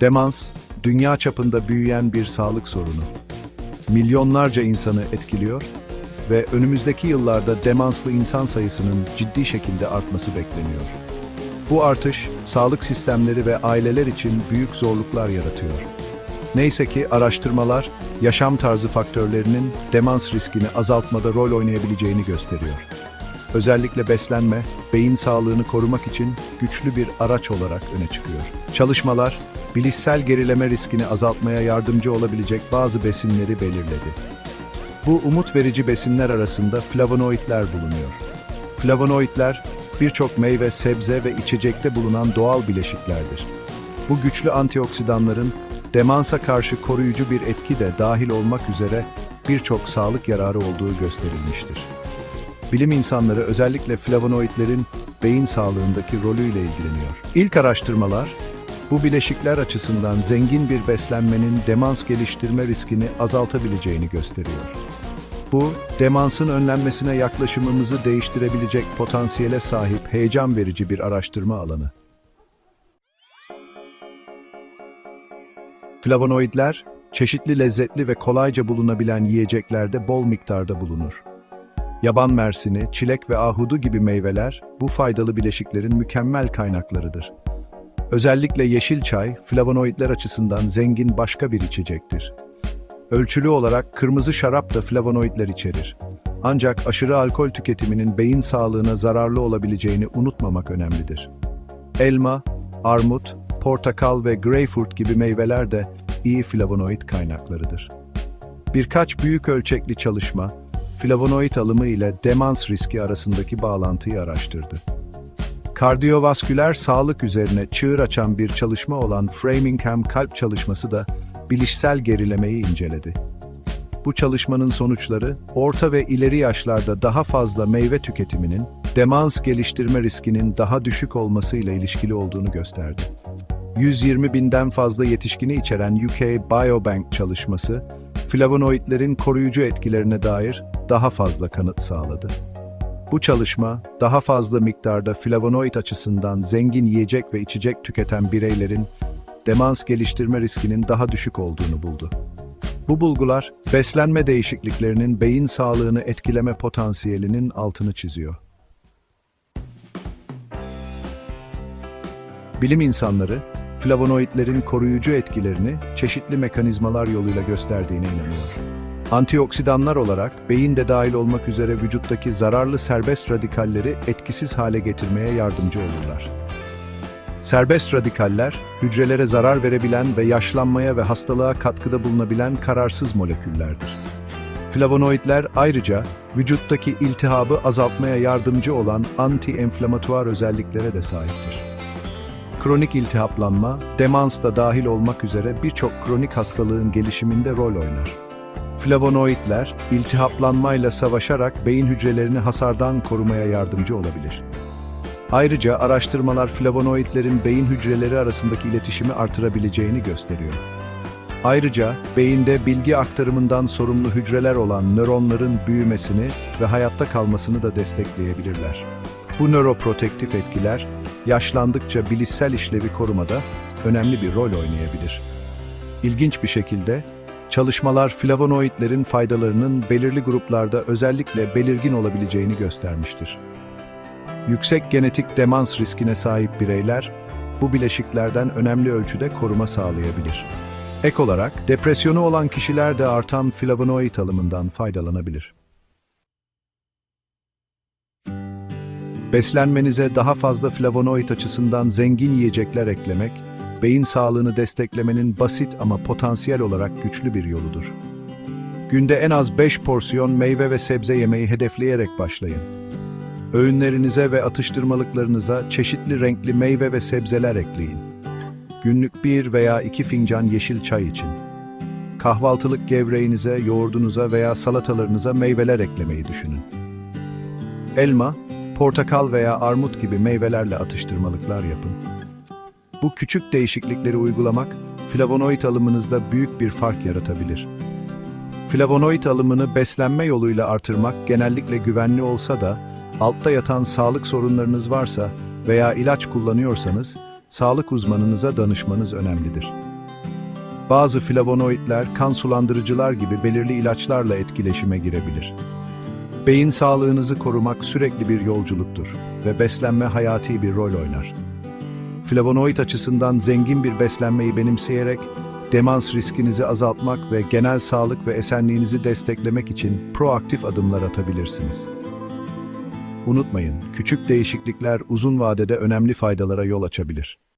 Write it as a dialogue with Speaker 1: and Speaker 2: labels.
Speaker 1: Demans, dünya çapında büyüyen bir sağlık sorunu. Milyonlarca insanı etkiliyor ve önümüzdeki yıllarda demanslı insan sayısının ciddi şekilde artması bekleniyor. Bu artış, sağlık sistemleri ve aileler için büyük zorluklar yaratıyor. Neyse ki araştırmalar, yaşam tarzı faktörlerinin demans riskini azaltmada rol oynayabileceğini gösteriyor. Özellikle beslenme, beyin sağlığını korumak için güçlü bir araç olarak öne çıkıyor. Çalışmalar, bilişsel gerileme riskini azaltmaya yardımcı olabilecek bazı besinleri belirledi. Bu umut verici besinler arasında flavonoidler bulunuyor. Flavonoidler, birçok meyve, sebze ve içecekte bulunan doğal bileşiklerdir. Bu güçlü antioksidanların demansa karşı koruyucu bir etki de dahil olmak üzere birçok sağlık yararı olduğu gösterilmiştir. Bilim insanları özellikle flavonoidlerin beyin sağlığındaki rolüyle ilgileniyor. İlk araştırmalar, bu bileşikler açısından zengin bir beslenmenin demans geliştirme riskini azaltabileceğini gösteriyor. Bu, demansın önlenmesine yaklaşımımızı değiştirebilecek potansiyele sahip heyecan verici bir araştırma alanı. Flavonoidler, çeşitli lezzetli ve kolayca bulunabilen yiyeceklerde bol miktarda bulunur. Yaban mersini, çilek ve ahudu gibi meyveler bu faydalı bileşiklerin mükemmel kaynaklarıdır. Özellikle yeşil çay, flavonoidler açısından zengin başka bir içecektir. Ölçülü olarak kırmızı şarap da flavonoidler içerir. Ancak aşırı alkol tüketiminin beyin sağlığına zararlı olabileceğini unutmamak önemlidir. Elma, armut, portakal ve greyfurt gibi meyveler de iyi flavonoid kaynaklarıdır. Birkaç büyük ölçekli çalışma, flavonoid alımı ile demans riski arasındaki bağlantıyı araştırdı. Kardiyovasküler sağlık üzerine çığır açan bir çalışma olan Framingham kalp çalışması da bilişsel gerilemeyi inceledi. Bu çalışmanın sonuçları, orta ve ileri yaşlarda daha fazla meyve tüketiminin, demans geliştirme riskinin daha düşük olmasıyla ilişkili olduğunu gösterdi. 120 binden fazla yetişkini içeren UK Biobank çalışması, flavonoidlerin koruyucu etkilerine dair daha fazla kanıt sağladı. Bu çalışma, daha fazla miktarda flavonoid açısından zengin yiyecek ve içecek tüketen bireylerin demans geliştirme riskinin daha düşük olduğunu buldu. Bu bulgular, beslenme değişikliklerinin beyin sağlığını etkileme potansiyelinin altını çiziyor. Bilim insanları, flavonoidlerin koruyucu etkilerini çeşitli mekanizmalar yoluyla gösterdiğine inanıyor. Antioksidanlar olarak beyin de dahil olmak üzere vücuttaki zararlı serbest radikalleri etkisiz hale getirmeye yardımcı olurlar. Serbest radikaller, hücrelere zarar verebilen ve yaşlanmaya ve hastalığa katkıda bulunabilen kararsız moleküllerdir. Flavonoidler ayrıca vücuttaki iltihabı azaltmaya yardımcı olan anti-enflamatuar özelliklere de sahiptir. Kronik iltihaplanma, demans da dahil olmak üzere birçok kronik hastalığın gelişiminde rol oynar. Flavonoidler, iltihaplanmayla savaşarak beyin hücrelerini hasardan korumaya yardımcı olabilir. Ayrıca araştırmalar flavonoidlerin beyin hücreleri arasındaki iletişimi artırabileceğini gösteriyor. Ayrıca beyinde bilgi aktarımından sorumlu hücreler olan nöronların büyümesini ve hayatta kalmasını da destekleyebilirler. Bu nöroprotektif etkiler, yaşlandıkça bilişsel işlevi korumada önemli bir rol oynayabilir. İlginç bir şekilde, çalışmalar flavonoidlerin faydalarının belirli gruplarda özellikle belirgin olabileceğini göstermiştir. Yüksek genetik demans riskine sahip bireyler, bu bileşiklerden önemli ölçüde koruma sağlayabilir. Ek olarak, depresyonu olan kişiler de artan flavonoid alımından faydalanabilir. Beslenmenize daha fazla flavonoid açısından zengin yiyecekler eklemek, beyin sağlığını desteklemenin basit ama potansiyel olarak güçlü bir yoludur. Günde en az 5 porsiyon meyve ve sebze yemeyi hedefleyerek başlayın. Öğünlerinize ve atıştırmalıklarınıza çeşitli renkli meyve ve sebzeler ekleyin. Günlük bir veya iki fincan yeşil çay için. Kahvaltılık gevreğinize, yoğurdunuza veya salatalarınıza meyveler eklemeyi düşünün. Elma, portakal veya armut gibi meyvelerle atıştırmalıklar yapın. Bu küçük değişiklikleri uygulamak, flavonoid alımınızda büyük bir fark yaratabilir. Flavonoid alımını beslenme yoluyla artırmak genellikle güvenli olsa da, altta yatan sağlık sorunlarınız varsa veya ilaç kullanıyorsanız, sağlık uzmanınıza danışmanız önemlidir. Bazı flavonoidler kan sulandırıcılar gibi belirli ilaçlarla etkileşime girebilir. Beyin sağlığınızı korumak sürekli bir yolculuktur ve beslenme hayati bir rol oynar. Flavonoid açısından zengin bir beslenmeyi benimseyerek demans riskinizi azaltmak ve genel sağlık ve esenliğinizi desteklemek için proaktif adımlar atabilirsiniz. Unutmayın, küçük değişiklikler uzun vadede önemli faydalara yol açabilir.